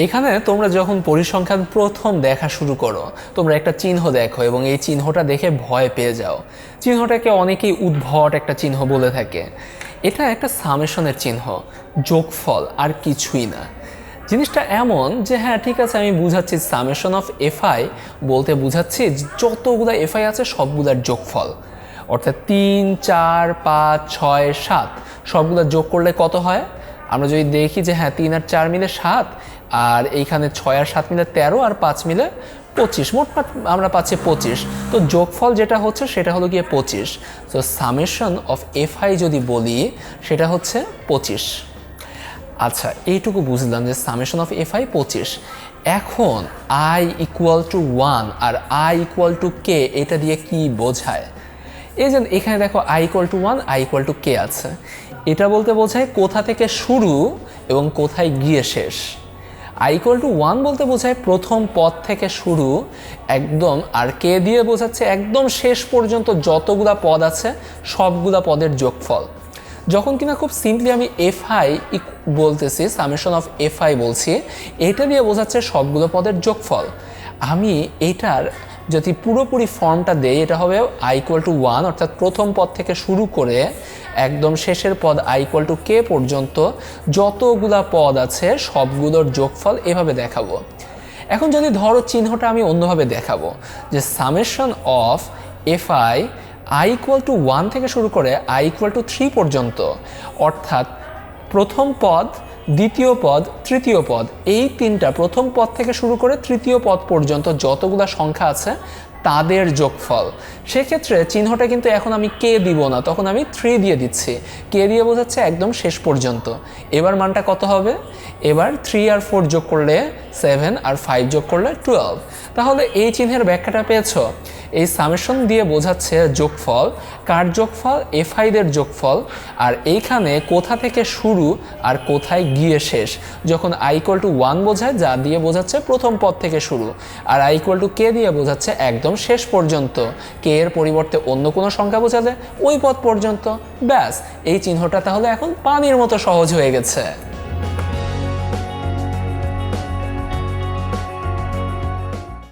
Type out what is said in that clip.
এইখানে তোমরা যখন পরিসংখ্যান প্রথম দেখা শুরু করো, তোমরা একটা চিহ্ন দেখো এবং এই চিহ্নটা দেখে ভয় পেয়ে যাও। চিহ্নটাকে অনেকেই উদ্ভট একটা চিহ্ন বলে থাকে। এটা একটা সামেশনের চিহ্ন, যোগফল আর কিছুই না। জিনিসটা এমন যে হ্যাঁ ঠিক আছে, আমি বুঝাচ্ছি সামেশন অফ এফআই বলতে বুঝাচ্ছি যতগুলো এফআই আছে, সবগুলার যোগফল। অর্থাৎ তিন, চার, পাঁচ, ছয়, সাত, সবগুলো যোগ করলে কত হয়? আমরা যদি দেখি যে হ্যাঁ তিন আর চার মিলে সাত, আর এইখানে ছয় আর সাত মিলে তেরো, আর পাঁচ মিলে পঁচিশ মোটমাট আমরা পাচ্ছি পঁচিশ। তো যোগফল যেটা হচ্ছে সেটা হলো গিয়ে পঁচিশ। তো সামেশন অফ এফআই যদি বলি, সেটা হচ্ছে পঁচিশ। আচ্ছা এইটুকু বুঝলাম যে সামেশন অফ এফ আই পঁচিশ। এখন আই ইকুয়াল টু ওয়ান আর আই ইকুয়াল টু কে এটা দিয়ে কি বোঝায়? এই যে এখানে দেখো I equal to one I equal to K আছে। এটা বলতে বোঝায় কোথা থেকে শুরু এবং কোথায় গিয়ে শেষ। আই ইকুয়াল টু ওয়ান বলতে বোঝায় প্রথম পদ থেকে শুরু, একদম, আর কে দিয়ে বোঝাচ্ছে একদম শেষ পর্যন্ত যতগুলা পদ আছে, সবগুলা পদের যোগফল। যখন কিনা খুব সিম্পলি আমি এফ আই বলতেছি সামেশন অফ এফ আই বলছি, এটা দিয়ে বোঝাচ্ছে সবগুলো পদের যোগফল। আমি এটার যদি পুরোপুরি ফর্মটা দেয় এটা হবে আই ইকুয়াল টু ওয়ান অর্থাৎ প্রথম পদ থেকে শুরু করে একদম শেষের পদ আই ইকুয়াল টু কে পর্যন্ত যতগুলা পদ আছে, সবগুলোর যোগফল এভাবে দেখাবো। এখন যদি ধরো চিহ্নটা আমি অন্যভাবে দেখাবো, যে summation of F I I equal to one থেকে শুরু করে আই ইকুয়াল টু থ্রি পর্যন্ত, অর্থাৎ প্রথম পদ দ্বিতীয় পদ, তৃতীয় পদ, এই তিনটা প্রথম পদ থেকে শুরু করে তৃতীয় পদ পর্যন্ত যতগুলা সংখ্যা আছে, তাদের যোগফল। সেক্ষেত্রে চিহ্নটা কিন্তু এখন আমি কে দিব না, তখন আমি থ্রি দিয়ে দিচ্ছি। কে দিয়ে বোঝাচ্ছে? একদম শেষ পর্যন্ত। এবার মানটা কত হবে? এবার থ্রি আর ফোর যোগ করলে সেভেন আর ফাইভ যোগ করলে টুয়েলভ তাহলে এই চিহ্নের ব্যাখ্যাটা পেয়েছ? এই সামেশন দিয়ে বোঝাচ্ছে যোগফল, কার যোগফল? এফআইদের যোগফল। আর এইখানে কোথা থেকে শুরু আর কোথায় গিয়ে শেষ? যখন আই টু ওয়ান বোঝায়, যা দিয়ে বোঝাচ্ছে প্রথম পদ থেকে শুরু। আর আই টু কে দিয়ে বোঝাচ্ছে একদম শেষ পর্যন্ত। কে এর পরিবর্তে অন্য কোনো সংখ্যা বোঝালে ওই পদ পর্যন্ত। ব্যাস, এই চিহ্নটা তাহলে এখন পানির মতো সহজ হয়ে গেছে।